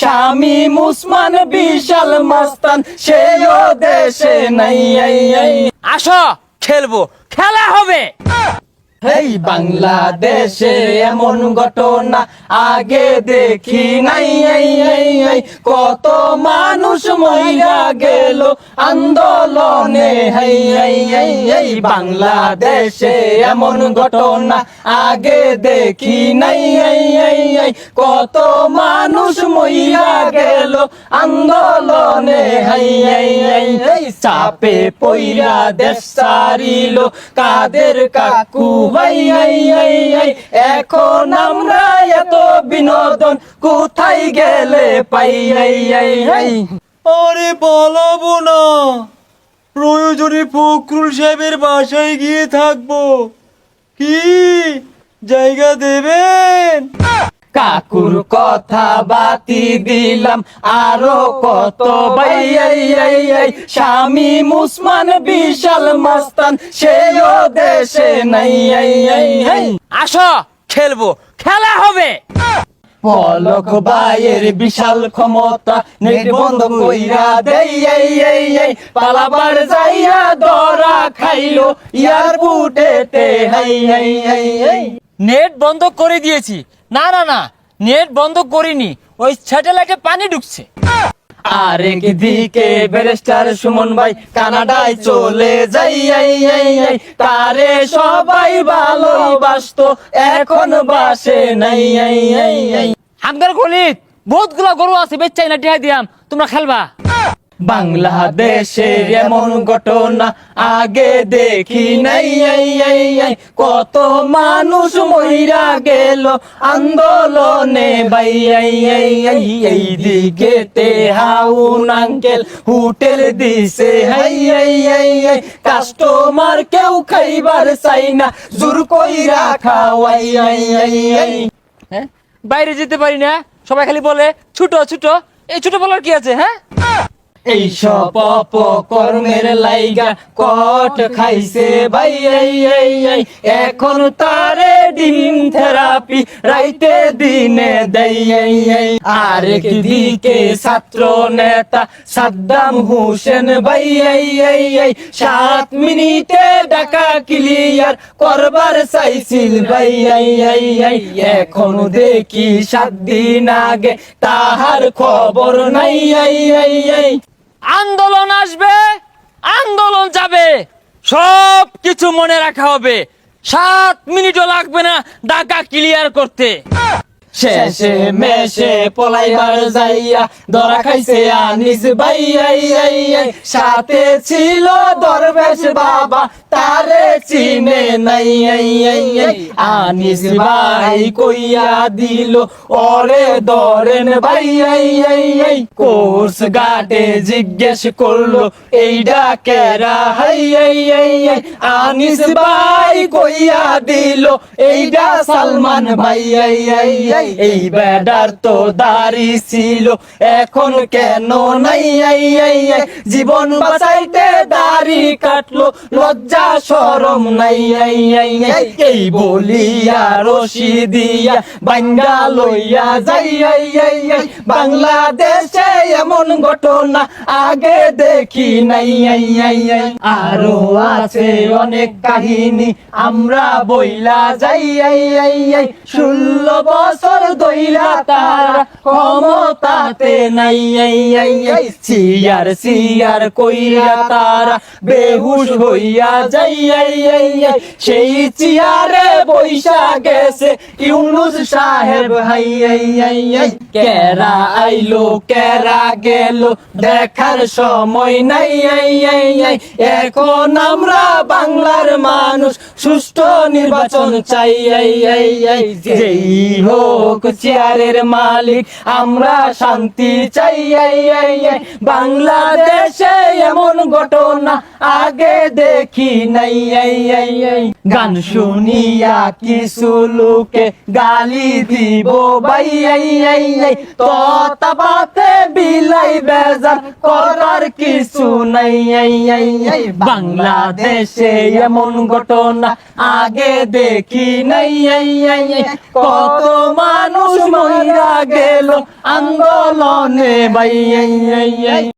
স্বামী মুসমান বিশাল মাস্তান সেও দেশে নাই। আসো খেলব খেলা হবে এই বাংলাদেশে এমন ঘটনা আগে দেখি নাই। কত মানুষ মহিলা গেল আন্দোলনে, হেই। বাংলাদেশে এমন ঘটনা আগে দেখি নাই। কত মানুষ মহিলা গেল আন্দোলনে, হেই। চাপে পইরা দেশ সারিল কাদের কাকু হাই হাই হাই হাই এখন আমরা এত বিনোদন কোথায় গেলে পাই? আই আই হাই আরে বলো না প্রয়োজনে ফখরুল সাহেবের বাসায় গিয়ে থাকব। কি? জায়গা দেবেন কাকুর কথা বাতি দিলাম। আরও কত এই। স্বামী মুসমান বিশাল মাস্তান সেও দেশে নাই। আসো খেলব। খেলা হবে। পলক ভাইয়ের বিশাল ক্ষমতা নির্বন্ধ কইরা দেই পালাবার যাইয়া দরা খাইলো ইয়ার বুটেতে high high high high net বন্ধ করে দিয়েছি। না না না নেট বন্ধ করিনি। ওই স্যাটেলাইটে পানি ঢুকছে। আরেক দিকে ব্যারিস্টার সুমন ভাই কানাডায় চলে যাই এই তারে সবাই ভালোবাসতো এখন বাসে নাই হামদার গলিত বহুতগুলা গরু আছে বেচাই না টিহা দিয়াম। তোমরা খেলবা। বাংলাদেশে এমন ঘটনা আগে দেখি নাই। কত মানুষ মহিরা গেল আন্দোলনে এই, দিকে তে হাউন আঙ্কেল হোটেল দিছে কাস্টমার কেউ খাইবার চাই না জোর কইরা খাওয়াই হ্যাঁ? বাইরে যেতে পারি না সবাই খালি বলে ছুটো ছুটো। এই ছোট বলার কি আছে হ্যাঁ? এই সব অপকর্মের লাইগা কট খাইছে ভাই এখন তারে দিন থেরাপি রাইতে দিনে দেই আরেক দিকে ছাত্র নেতা সাদ্দাম হোসেন ভাই সাত মিনিটে ডাকা ক্লিয়ার করবার চাইছিল ভাই এখন দেখি সাত দিন আগে তাহার খবর নাই আন্দোলন আসবে আন্দোলন যাবে সব কিছু মনে রাখা হবে সাত মিনিটও লাগবে না ডাকা ক্লিয়ার করতে শেষে মেশে পলাইবার যাইয়া ধরা খাইছে আনিস ভাই এই, এই, এই। সাথে ছিল দরবেশ বাবা তারে চিনে নাই। আনিস ভাই কইয়া দিল ওরে ধরেন ভাই এই। কোর্স গাটে জিজ্ঞেস করল এইডা কেরা হাই এই, এই, এই। আনিস ভাই কইয়া দিল এইডা সালমান ভাই এই, এই, এই। এই বেডার তো দাড়ি ছিল এখন কেন নাই এই, এই, এই। জীবন বাঁচাইতে দাড়ি কাটলো লজ্জা সরম নাই এই, এই, এই। এই বলিয়া রশি দিয়া বাঙ্গা লইয়া যাই। বাংলাদেশে এমন ঘটনা আগে দেখি নাই এই, এই, এই। আরও আছে অনেক কাহিনী আমরা বইলা যাই এই, এই, এই। ষোলো বছর দইলা তারা ক্ষমতাতে নাই এই, এই, এই। সিয়ার সিয়ার কইরা তারা বেহুশ হইয়া যাই এই, এই, এই। সেই চেয়ারে বৈশা গেছে ইউনুস সাহেব, হাই। কেরা আইলো, কেরা গেল, দেখার সময় নাই। এখন আমরা বাংলার মানুষ, সুষ্ঠু নির্বাচন চাই। যেই হোক চেয়ারের মালিক, আমরা শান্তি চাই। বাংলাদেশে এমন ঘটনা আগে দেখি নাই। গান শুনিয়া কিছু লোকে গালি দিব। ততাপাতে বিলাই বেজার করার কিছু নাই। বাংলাদেশে এমন ঘটনা আগে দেখি নাই। কত মানুষ মরা গেল আন্দোলনে এই।